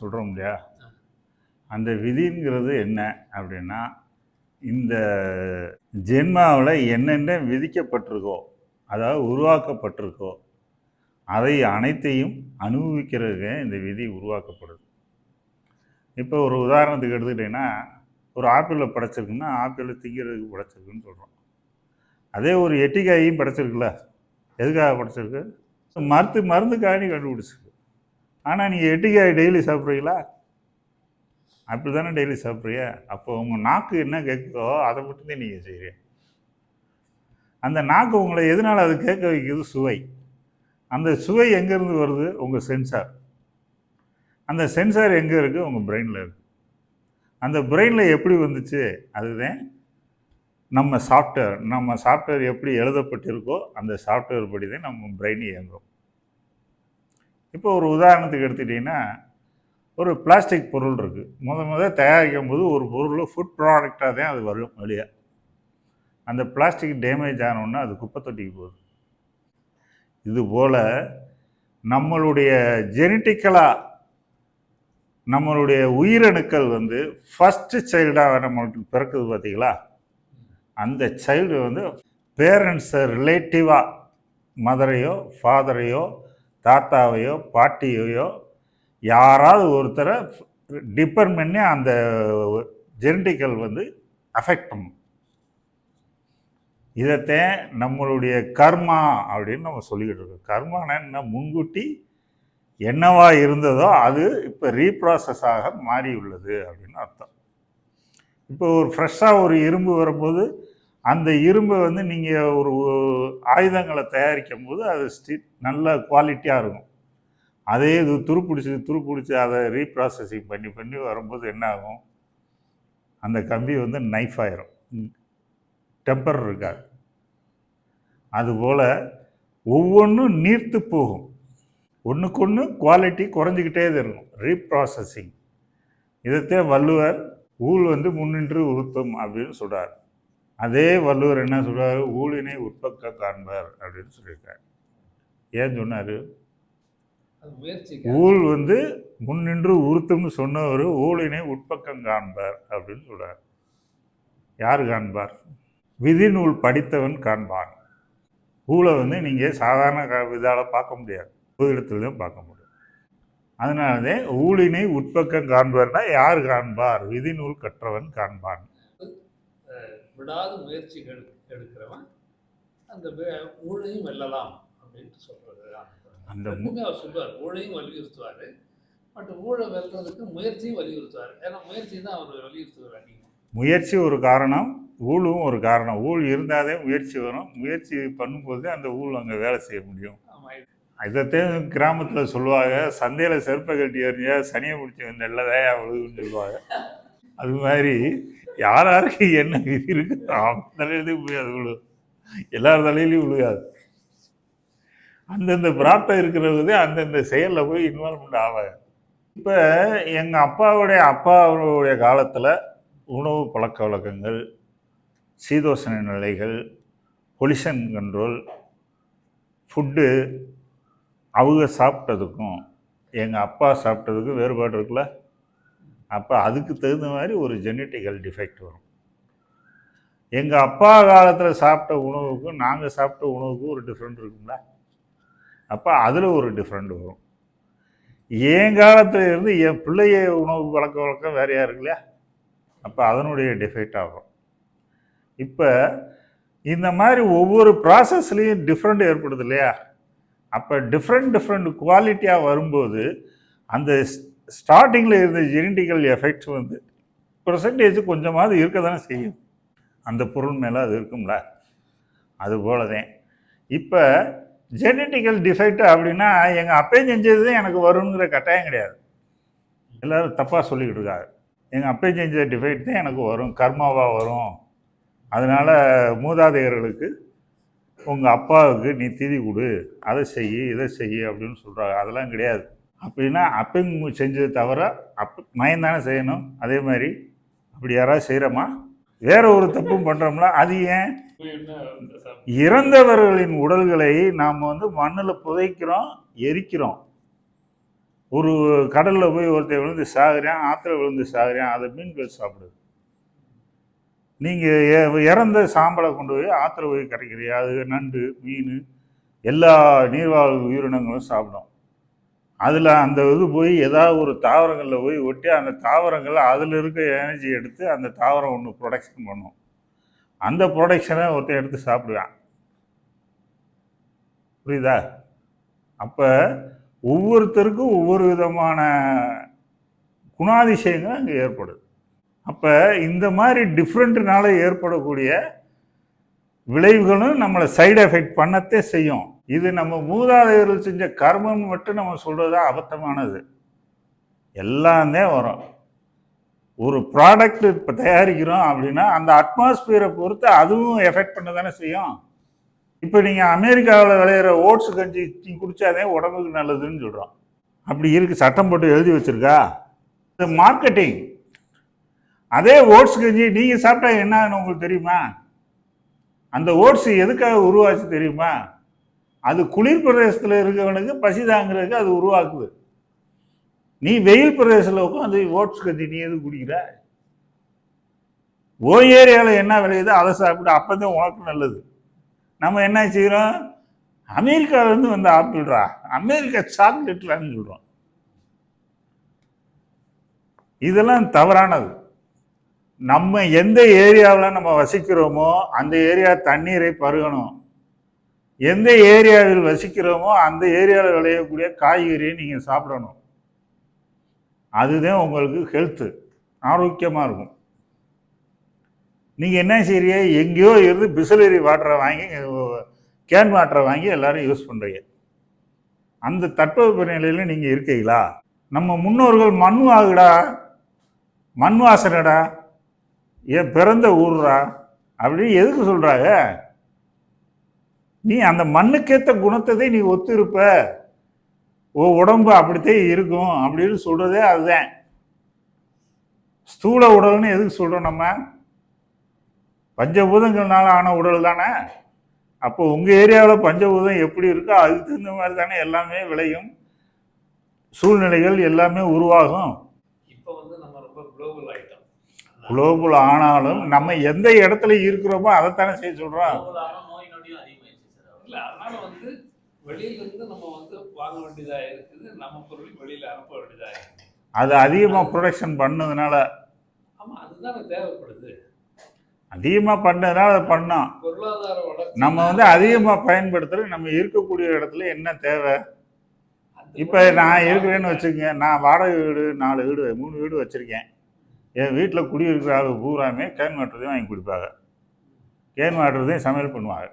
சொல்கிறோம் இல்லையா அந்த விதிங்கிறது என்ன அப்படின்னா இந்த ஜென்மாவில் என்னென்ன விதிக்கப்பட்டிருக்கோ அதாவது உருவாக்கப்பட்டிருக்கோ அதை அனைத்தையும் அனுபவிக்கிறதுக்கு இந்த விதி உருவாக்கப்படுது. இப்போ ஒரு உதாரணத்துக்கு எடுத்துக்கிட்டிங்கன்னா ஒரு ஆப்பிளில் படைச்சிருக்குன்னா ஆப்பிளை திங்கிறதுக்கு படைச்சிருக்குன்னு சொல்கிறோம் அதே ஒரு எட்டிக்காயும் படைச்சிருக்குல்ல? எதுக்காக படைச்சிருக்கு? மருந்து மருந்துக்காக கண்டுபிடிச்சிருக்கு. ஆனால் நீங்கள் எட்டிக்காய் டெய்லி சாப்பிட்றீங்களா? அப்படி தானே டெய்லி சாப்பிட்றீங்க அப்போ உங்கள் நாக்கு என்ன கேட்குதோ அதை மட்டும்தான் நீங்கள் செய்கிறீங்க அந்த நாக்கு உங்களை எதனால் அது கேட்க வைக்கிறது சுவை. அந்த சுவை எங்கேருந்து வருது? உங்கள் சென்சார் அந்த சென்சார் எங்கே இருக்குது உங்கள் பிரெயினில் இருக்குது அந்த பிரெயினில் எப்படி வந்துச்சு? அதுதான் நம்ம சாஃப்ட்வேர் நம்ம சாஃப்ட்வேர் எப்படி எழுதப்பட்டிருக்கோ அந்த சாஃப்ட்வேர் படி தான் நம்ம பிரெயின் இயங்கும் இப்போ ஒரு உதாரணத்துக்கு எடுத்துக்கிட்டிங்கன்னா ஒரு பிளாஸ்டிக் பொருள் இருக்குது முத முத தயாரிக்கும் போது ஒரு பொருள் ஃபுட் ப்ராடக்டாக தான் அது வரும் வெளியே. அந்த பிளாஸ்டிக் டேமேஜ் ஆனோன்னா அது குப்பை தொட்டிக்கு போகுது. இதுபோல் நம்மளுடைய ஜெனட்டிக்கலாக நம்மளுடைய உயிரணுக்கள் வந்து ஃபஸ்ட்டு சைல்டாக நம்மளுக்கு பிறக்குது பார்த்தீங்களா அந்த சைல்டு வந்து பேரண்ட்ஸை ரிலேட்டிவாக மதரையோ ஃபாதரையோ தாத்தாவையோ பாட்டியையோ யாராவது ஒருத்தரை டிபெண்ட் பண்ணி அந்த ஜெனட்டிக்கல் வந்து அஃபெக்ட் பண்ணும். இதைத்தான் நம்மளுடைய கர்மா அப்படின்னு நம்ம சொல்லிக்கிட்டு இருக்கோம். கர்மானா என்ன? முன்கூட்டி என்னவா இருந்ததோ அது இப்போ ரீப்ராசஸ் ஆக மாறி உள்ளது அப்படின்னு அர்த்தம். இப்போ ஒரு ஃப்ரெஷ்ஷாக ஒரு இரும்பு வரும்போது அந்த இரும்பை வந்து நீங்கள் ஒரு ஆயுதங்களை தயாரிக்கும் போது அது ஸ்டி நல்ல குவாலிட்டியாக இருக்கும். அதே இது துருப்பிடிச்சி துருப்பிடிச்சி அதை ரீப்ராசஸிங் பண்ணி பண்ணி வரும்போது என்ன ஆகும்? அந்த கம்பி வந்து நைஃப் ஆயிரும். டெம்பர் இருக்காது. அதுபோல் ஒவ்வொன்றும் நீர்த்து போகும். ஒன்றுக்கொன்று குவாலிட்டி குறைஞ்சிக்கிட்டே தான் இருக்கும். ரீப்ராசஸிங் இதைத்தே வள்ளுவர் ஊழ் வந்து முன்னின்று உருத்தம் அப்படின்னு சொல்கிறார் அதே வள்ளுவர் என்ன சொல்றாரு? ஊழினை உட்பக்க காண்பார் அப்படின்னு சொல்லியிருக்காரு. ஏன் சொன்னார்? ஊழ் வந்து முன்னின்று உருத்தம்னு சொன்னவர் ஊழினை உட்பக்கம் காண்பார் அப்படின்னு சொல்றார். யார் காண்பார்? விதிநூல் படித்தவன் காண்பான். ஊழை வந்து நீங்கள் சாதாரண க இதால் பார்க்க முடியாது. புதிடத்தில் தான் பார்க்க முடியும். அதனாலதே ஊழினை உட்பக்கம் காண்பார்னா யார் காண்பார்? விதிநூல் கற்றவன் காண்பான். விடாது முயற்சி எடு- எடுக்கிறவன் அந்த ஊழையும் வெல்லலாம் அப்படின்ட்டு சொல்றது அந்த அவர் சொல்லுவார். ஊழையும் வலியுறுத்துவார். பட் ஊழை வெல்றதுக்கு முயற்சியும் வலியுறுத்துவார். ஏன்னா முயற்சி தான் அவர் வலியுறுத்துவார் அதிகம் முயற்சி ஒரு காரணம் ஊழும் ஒரு காரணம். ஊழ் இருந்தாலே முயற்சி வரும். முயற்சி பண்ணும்போது அந்த ஊழ் அங்கே வேலை செய்ய முடியும். இதைத்தான் கிராமத்தில் சொல்லுவாங்க. சந்தையில் செருப்பை கட்டி எறிஞ்சா சனியை பிடிச்சி வந்த எல்லதையா விழுதுன்னு சொல்லுவாங்க. அது மாதிரி யார் யாருக்கு என்ன விதி இருக்கு? அவன் தலையிலையும் போய் எல்லார் தலையிலையும் விழுகாது. அந்தந்த பிராப்தம் இருக்கிறதே அந்தந்த செயலில் போய் இன்வால்மெண்ட் ஆவாங்க. இப்போ எங்கள் அப்பாவுடைய அப்பாவுடைய காலத்தில் உணவு பழக்க வழக்கங்கள் சீதோஷண நிலைகள் பொலிஷன் கண்ட்ரோல் ஃபுட்டு அவங்க சாப்பிட்டதுக்கும் எங்கள் அப்பா சாப்பிட்டதுக்கும் வேறுபாடு இருக்குல்ல? அப்போ அதுக்கு தகுந்த மாதிரி ஒரு ஜெனட்டிக்கல் டிஃபெக்ட் வரும். எங்கள் அப்பா காலத்தில் சாப்பிட்ட உணவுக்கும் நாங்கள் சாப்பிட்ட உணவுக்கும் ஒரு டிஃப்ரெண்ட் இருக்குங்களா அப்போ அதில் ஒரு டிஃப்ரெண்ட் வரும். என் காலத்துல இருந்து என் பிள்ளைய உணவு பழக்க வழக்கம் வேறையாக இருக்குல்லையா அப்போ அதனுடைய டிஃபெக்ட் ஆகும். இப்போ இந்த மாதிரி ஒவ்வொரு ப்ராசஸ்லேயும் டிஃப்ரெண்ட் ஏற்படுது இல்லையா? அப்போ டிஃப்ரெண்ட் டிஃப்ரெண்ட் குவாலிட்டியாக வரும்போது அந்த ஸ்டார்டிங்கில் இருந்த ஜெனட்டிக்கல் எஃபெக்ட்ஸ் வந்து பர்சன்டேஜ் கொஞ்சமாவது இருக்க தானே செய்யும். அந்த பொருள் மேலே அது இருக்கும்ல. அது போல தான் இப்போ ஜெனட்டிக்கல் டிஃபெக்ட் அப்படின்னா எங்கள் அப்பையும் செஞ்சது தான் எனக்கு வருங்கிற கட்டாயம் கிடையாது. எல்லோரும் தப்பாக சொல்லிக்கிட்டு இருக்காரு எங்கள் அப்பையும் செஞ்ச டிஃபெக்ட் தான் எனக்கு வரும். கர்மாவாக வரும். அதனால் மூதாதையர்களுக்கு உங்கள் அப்பாவுக்கு நீ திதி கொடு. அதை செய் இதை செய் அப்படின்னு சொல்கிறாங்க அதெல்லாம் கிடையாது. அப்படின்னா அப்பயும் செஞ்சது தவிர அப் மயம் தானே செய்யணும். அதே மாதிரி அப்படி யாராவது செய்கிறோமா வேற ஒரு தப்பும் பண்ணுறோம்ல அது ஏன்? இறந்தவர்களின் உடல்களை நாம் வந்து மண்ணில் புதைக்கிறோம் எரிக்கிறோம். ஒரு கடலில் போய் ஒருத்தன் விழுந்து சாகுறேன் ஆற்றுல விழுந்து சாகுறேன் அதை மீன்கள் சாப்பிடுது. நீங்கள் இறந்த சாம்பலை கொண்டு போய் ஆற்றுல போய் கரைக்கிறீங்க அது நண்டு மீன் எல்லா நீர்வாழ் உயிரினங்களும் சாப்பிடும். அதில் அந்த இது போய் ஏதாவது ஒரு தாவரங்களில் போய் ஒட்டி அந்த தாவரங்கள் அதில் இருக்க எனர்ஜி எடுத்து அந்த தாவரம் ஒன்று ப்ரொடக்ஷன் பண்ணும். அந்த ப்ரொடக்ஷனை ஒருத்தன் எடுத்து சாப்பிடுவான். புரியுதா? அப்போ ஒவ்வொருத்தருக்கும் ஒவ்வொரு விதமான குணாதிசயங்கள் அங்கே ஏற்படுது. அப்போ இந்த மாதிரி டிஃப்ரெண்ட்னால ஏற்படக்கூடிய விளைவுகளும் நம்மளை சைடு எஃபெக்ட் பண்ணத்தே செய்யும். இது நம்ம மூதாதையர்கள் செஞ்ச கர்மம் மட்டும் நம்ம சொல்கிறது அபத்தமானது. எல்லாமே வரும். ஒரு ப்ராடக்ட் இப்போ தயாரிக்கிறோம் அப்படின்னா அந்த அட்மாஸ்பியரை பொறுத்து அதுவும் எஃபெக்ட் பண்ண தானே செய்யும். இப்போ நீங்கள் அமெரிக்காவில் விளையிற ஓட்ஸ் கஞ்சி குடித்தாதே உடம்புக்கு நல்லதுன்னு சொல்கிறோம் அப்படி இருக்குது சட்டம் போட்டு எழுதி வச்சுருக்கா? இது மார்க்கெட்டிங் அதே ஓட்ஸ் கஞ்சி நீங்கள் சாப்பிட்டா என்னன்னு உங்களுக்கு தெரியுமா? அந்த ஓட்ஸ் எதுக்காக உருவாச்சு தெரியுமா? அது குளிர் பிரதேசத்தில் இருக்கிறவனுக்கு பசி தாங்கிறதுக்கு அது உருவாக்குது. நீ வெயில் பிரதேசத்தில் உட்காந்து ஓட்ஸ் கத்தி நீ எது குடிக்கிற? ஓ ஏரியாவில் என்ன விளையுதோ அதை சாப்பிட்டு அப்போ தான் உனக்கு நல்லது. நம்ம என்ன செய்கிறோம் அமெரிக்காவிலேருந்து வந்த ஆப்பிள்ரா அமெரிக்கா சாக்லேட்லான்னு சொல்கிறோம் இதெல்லாம் தவறானது. நம்ம எந்த ஏரியாவில் நம்ம வசிக்கிறோமோ அந்த ஏரியா தண்ணீரை பருகணும். எந்த ஏரியாவில் வசிக்கிறோமோ அந்த ஏரியாவில் விளையக்கூடிய காய்கறியை நீங்கள் சாப்பிடணும். அதுதான் உங்களுக்கு ஹெல்த்து ஆரோக்கியமாக இருக்கும். நீங்கள் என்ன செய்றீங்க? எங்கேயோ இருந்து பிஸ்லரி வாட்டரை வாங்கி கேன் வாட்டரை வாங்கி எல்லோரும் யூஸ் பண்ணுறீங்க அந்த தட்பவெப்ப நிலையில் நீங்கள் இருக்கீங்களா? நம்ம முன்னோர்கள் மண் வாகுடா மண் வாசனடா என் பிறந்த ஊர்ரா அப்படின்னு எதுக்கு சொல்கிறாங்க நீ அந்த மண்ணுக்கேற்ற குணத்தை நீ ஒத்து இருப்ப ஓ உடம்பு அப்படித்தான் இருக்கும் அப்படின்னு சொல்கிறதே அதுதான். ஸ்தூல உடல்னு எதுக்கு சொல்கிறோம் நம்ம? பஞ்சபூதங்கள்னால ஆன உடல் தானே? அப்போ உங்கள் ஏரியாவில் பஞ்சபூதம் எப்படி இருக்கோ அதுக்கு தகுந்த மாதிரி தானே எல்லாமே விளையும். சூழ்நிலைகள் எல்லாமே உருவாகும். இப்போ வந்து நம்ம ரொம்ப குளோபல் ஆயிட்டோம். குளோபல் ஆனாலும் நம்ம எந்த இடத்துல இருக்கிறோமோ அதைத்தானே செய்ய சொல்கிறோம் பரவலான நோய் நொடியும் அதிகமாயிடுச்சு சார் அவர். இல்ல அதனால வந்து வெளியில இருந்து நம்ம வந்து வாங்க வேண்டியதா இருக்குது நம்ம பொருள் வெளியில அனுப்ப வேண்டியதா இருக்குது. அது அதிகமாக ப்ரொடக்ஷன் பண்ணதுனால ஆமா அதுதானே தேவைப்படுது. அதிகமாக பண்ணதுனால அதை பண்ணோம். பொருளாதார வளர்ச்சி நம்ம வந்து அதிகமாக பயன்படுத்துறது நம்ம இருக்கக்கூடிய இடத்துல என்ன தேவை? இப்போ நான் இருக்கிறேன்னு வச்சுக்கோங்க நான் வாடகை வீடு நாலு வீடு மூணு வீடு வச்சுருக்கேன். என் வீட்டில் குடியிருக்கிற ஆளு பூராமே கேன் வாட்டர் வாங்கி குடிப்பாங்க. கேன் தான் சமையல் பண்ணுவாங்க.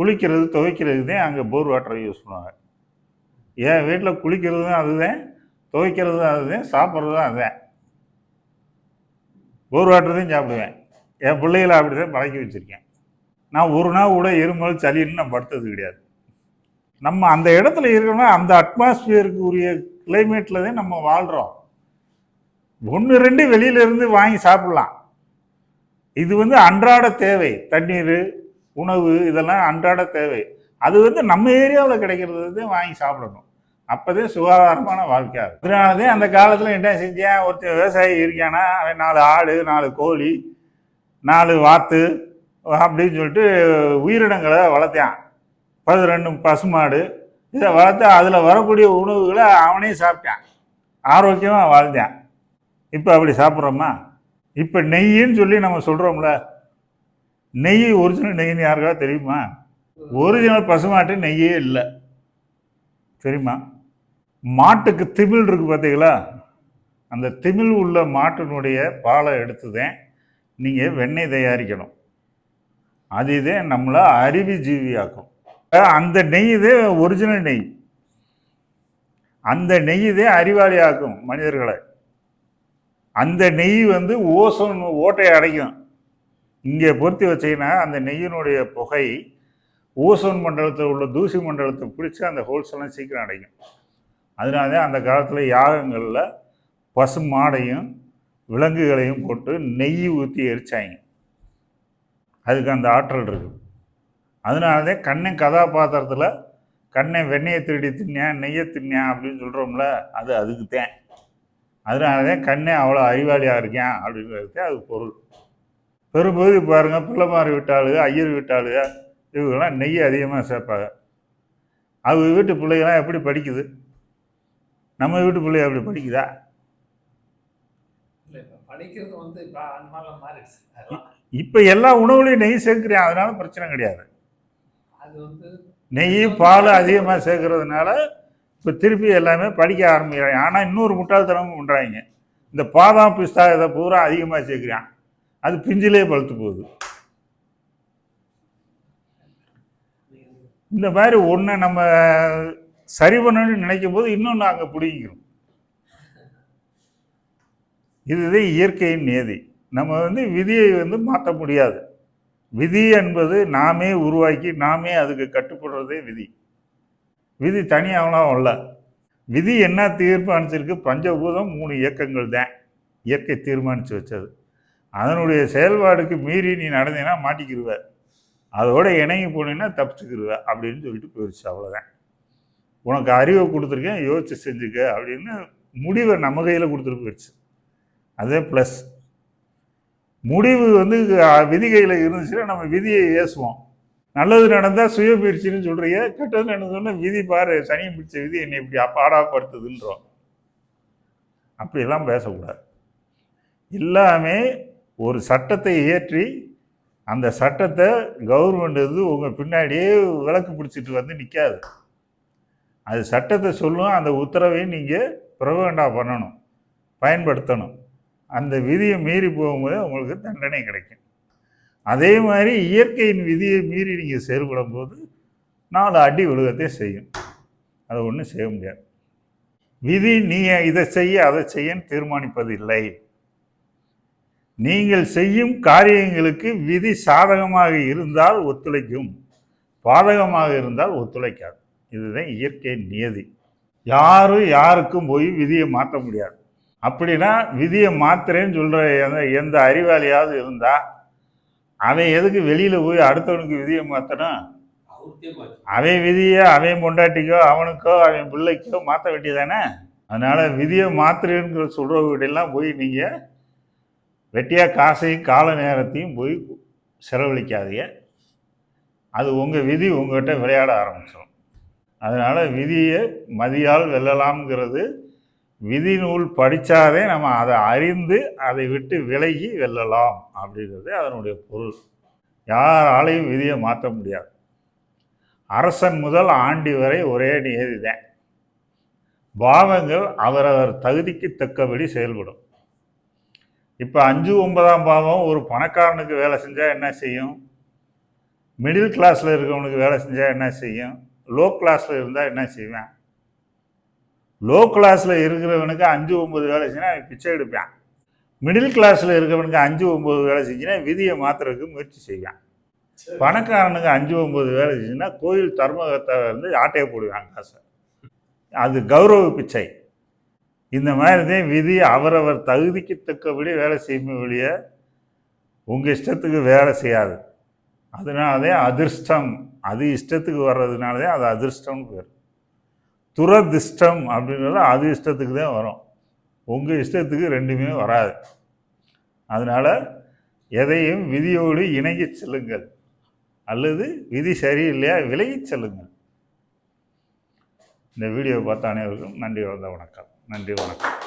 குளிக்கிறது துவைக்கிறது தான் அங்கே போர் வாட்டரை யூஸ் பண்ணுவாங்க. என் வீட்டில் குளிக்கிறதும் அதுதான் துவைக்கிறதும் அதுதான் சாப்பிட்றதும் அதுதான். போர் வாட்டர் தான் சாப்பிடுவேன். என் பிள்ளைகளை அப்படி தான் பழக்கி வச்சுருக்கேன். நான் ஒரு நாள் கூட இருமல் சளின்னு நான் படுத்தது கிடையாது. நம்ம அந்த இடத்துல இருக்கோம்னா அந்த அட்மாஸ்பியருக்கு உரிய கிளைமேட்டில் தான் நம்ம வாழ்கிறோம் ஒன்று ரெண்டு வெளியில இருந்து வாங்கி சாப்பிட்லாம். இது வந்து அன்றாட தேவை. தண்ணீர் உணவு இதெல்லாம் அன்றாட தேவை. அது வந்து நம்ம ஏரியாவில் கிடைக்கிறது வந்து வாங்கி சாப்பிடணும். அப்போதே சுகாதாரமான வாழ்க்கை அதனாலதே அந்த காலத்தில் என்ன செஞ்சேன் ஒருத்தன் விவசாயி இருக்கானா? அவன் நாலு ஆடு நாலு கோழி நாலு வாத்து அப்படின்னு சொல்லிட்டு உயிரினங்களை வளர்த்தான். பதிரெண்டு பசுமாடு. இதை வளர்த்து அதில் வரக்கூடிய உணவுகளை அவனே சாப்பிட்டான். ஆரோக்கியமாக வாழ்ந்தான். இப்போ அப்படி சாப்பிட்றோமா? இப்போ நெய்ன்னு சொல்லி நம்ம சொல்கிறோம்ல நெய் ஒரிஜினல் நெய்ன்னு யாருக்காவது தெரியுமா? ஒரிஜினல் பசுமாட்டு நெய்யே இல்லை. தெரியுமா? மாட்டுக்கு திமிழ் இருக்கு பார்த்தீங்களா அந்த திமிழ் உள்ள மாட்டினுடைய பாலை எடுத்துதான் நீங்கள் வெண்ணெய் தயாரிக்கணும். அது இதே நம்மளை அறிவு ஜீவியாக்கும். அந்த நெய் இதே ஒரிஜினல் நெய். அந்த நெய் இதே அறிவாளி ஆக்கும் மனிதர்களை. அந்த நெய் வந்து ஓசோன் ஓட்டையை அடைக்கும். இங்கே பொருத்தி வச்சீங்கன்னா அந்த நெய்யினுடைய புகை ஓசோன் மண்டலத்தில் உள்ள தூசி மண்டலத்தை பிடிச்சி அந்த ஹோல்ஸ் எல்லாம் சீக்கிரம் அடையும். அதனால அந்த காலத்தில் யாகங்களில் பசு மாடையும் விலங்குகளையும் போட்டு நெய் ஊற்றி எரிச்சாங்க. அதுக்கு அந்த ஆற்றல் இருக்குது அதனால தான் கண்ணன் கதாபாத்திரத்தில் கண்ணை வெண்ணெயை திருடி தின்னேன் நெய்யை தின்னேன் அப்படின்னு சொல்கிறோம்ல அது அதுக்கு தான் அதனால தான் கண்ணே அவ்வளோ அறிவாளியாக இருக்கேன் அப்படிங்கிறது அது பொருள். பெரும்பகுதி பாருங்கள் பிள்ளைமார் விட்டாளுக ஐயர் விட்டாளுக இவங்கெல்லாம் நெய் அதிகமாக சேர்ப்பாங்க. அவங்க வீட்டு பிள்ளைகள்லாம் எப்படி படிக்குது? நம்ம வீட்டு பிள்ளைங்க எப்படி படிக்குதா? படிக்கிறது வந்து இப்போ எல்லா உணவுலையும் நெய் சேர்க்குறேன் அதனால பிரச்சனை கிடையாது. அது வந்து நெய் பால் அதிகமாக சேர்க்கறதுனால இப்போ திருப்பி எல்லாமே படிக்க ஆரம்பிக்கிறாங்க. ஆனால் இன்னொரு முட்டாள்தனமும் பண்ணுறாங்க இந்த பாதாம் பிஸ்தா இதை பூரா அதிகமாக சேர்க்குறான். அது பிஞ்சிலே பழுத்து போகுது. இந்த மாதிரி ஒன்று நம்ம சரி பண்ணணும்னு நினைக்கும் போது இன்னொன்று அங்கே பிடிக்கிறோம் இதுதான் இயற்கையின் நியதி. நம்ம வந்து விதியை வந்து மாற்ற முடியாது. விதி என்பது நாமே உருவாக்கி நாமே அதுக்கு கட்டுப்படுறதே விதி. விதி தனியாகலாம் இல்லை விதி என்ன தீர்மானிச்சிருக்கு பஞ்சபூதம் மூணு இயக்கங்கள் தான். இயற்கை தீர்மானித்து வச்சது. அதனுடைய செயல்பாடுக்கு மீறி நீ நடந்தீங்கன்னா மாட்டிக்கிடுவ அதோட இணங்கி போனீங்கன்னா தப்பிச்சுக்கிடுவ அப்படின்னு சொல்லிட்டு போயிடுச்சு அவ்வளோதான் உனக்கு அறிவை கொடுத்துருக்கேன் யோசிச்சு செஞ்சுக்க அப்படின்னு முடிவை நம்ம கையில் கொடுத்துட்டு போயிடுச்சு அதே ப்ளஸ் முடிவு வந்து விதி கையில் இருந்துச்சுன்னா நம்ம விதியை ஏசுவோம். நல்லது நடந்தால் சுய பயிற்சின்னு சொல்கிறீங்க கெட்டது நடந்ததுன்னா விதி பாரு சனியை பிடிச்ச விதி என்னை இப்படி பாடாப்படுத்துதுன்றோம். அப்படியெல்லாம் பேசக்கூடாது. எல்லாமே ஒரு சட்டத்தை இயற்றி அந்த சட்டத்தை கவர்மெண்ட் வந்து உங்கள் பின்னாடியே விளக்கு பிடிச்சிட்டு வந்து நிற்காது அது சட்டத்தை சொல்லும் அந்த உத்தரவையும் நீங்கள் பிரபகண்டா பண்ணணும் பயன்படுத்தணும். அந்த விதியை மீறி போகும்போது உங்களுக்கு தண்டனை கிடைக்கும். அதே மாதிரி இயற்கையின் விதியை மீறி நீங்கள் செயல்படும் போது நாலு அடி விழுகத்தை செய்யும். அதை ஒன்றும் செய்ய முடியாது. விதி நீ இதை செய்ய அதை செய்யன்னு தீர்மானிப்பது இல்லை. நீங்கள் செய்யும் காரியங்களுக்கு விதி சாதகமாக இருந்தால் ஒத்துழைக்கும். பாதகமாக இருந்தால் ஒத்துழைக்காது. இதுதான் இயற்கை நியதி. யாரும் யாருக்கும் போய் விதியை மாற்ற முடியாது. அப்படின்னா விதியை மாத்துறேன்னு சொல்கிற எந்த எந்த அறிவாளியாவது இருந்தால் அவன் எதுக்கு வெளியில் போய் அடுத்தவனுக்கு விதியை மாற்றணும் அவன் விதியை அவன் பொண்டாட்டிக்கோ அவனுக்கோ அவன் பிள்ளைக்கோ மாற்ற வேண்டியதானே? அதனால் விதியை மாத்துறேங்கிற சொல்கிறவங்ககிட்டெல்லாம் போய் நீங்கள் வெட்டியாக காசையும் கால நேரத்தையும் போய் செலவழிக்காதீங்க. அது உங்கள் விதி உங்கள்கிட்ட விளையாட ஆரம்பிச்சிடும் அதனால் விதியை மதியால் வெல்லலாம்ங்கிறது விதி நூல் படித்தாதே நம்ம அதை அறிந்து அதை விட்டு விலகி வெல்லலாம் அப்படிங்கிறது அதனுடைய பொருள். யாராலையும் விதியை மாற்ற முடியாது. அரசன் முதல் ஆண்டி வரை ஒரே நியதி தான் பாவங்கள் அவரவர் தகுதிக்கு தக்கபடி செயல்படும். இப்போ அஞ்சு ஒன்பதாம் பாவம் ஒரு பணக்காரனுக்கு வேலை செஞ்சால் என்ன செய்யும்? மிடில் கிளாஸில் இருக்கவனுக்கு வேலை செஞ்சால் என்ன செய்யும்? லோ கிளாஸில் இருந்தால் என்ன செய்வேன்? லோ கிளாஸில் இருக்கிறவனுக்கு அஞ்சு ஒம்பது வேலை செஞ்சுனா பிச்சை எடுப்பேன். மிடில் கிளாஸில் இருக்கிறவனுக்கு அஞ்சு ஒம்பது வேலை செஞ்சுன்னா விதியை மாத்துறதுக்கு முயற்சி செய்வேன். பணக்காரனுக்கு அஞ்சு ஒம்பது வேலை செஞ்சுன்னா கோயில் தர்மகத்தை வந்து ஆட்டையை போடுவாங்க காசை. அது கௌரவ பிச்சை. இந்த மாதிரி தான் விதி அவரவர் தகுதிக்கு தக்கபடி வேலை செய்யுமே ஒழிய உங்கள் இஷ்டத்துக்கு வேலை செய்யாது. அதனால அதிர்ஷ்டம். அது இஷ்டத்துக்கு வர்றதுனால தான் அது அதிர்ஷ்டம்னு பேர். துரதிர்ஷ்டம் அப்படின்றது அது இஷ்டத்துக்கு தான் வரும். உங்கள் இஷ்டத்துக்கு ரெண்டுமே வராது. அதனால் எதையும் விதியோடு இணங்கி செல்லுங்கள். அல்லது விதி சரியில்லையா விலகி செல்லுங்கள். இந்த வீடியோ பார்த்த அனைவருக்கும் நன்றி வந்த வணக்கம். நன்றி வணக்கம்.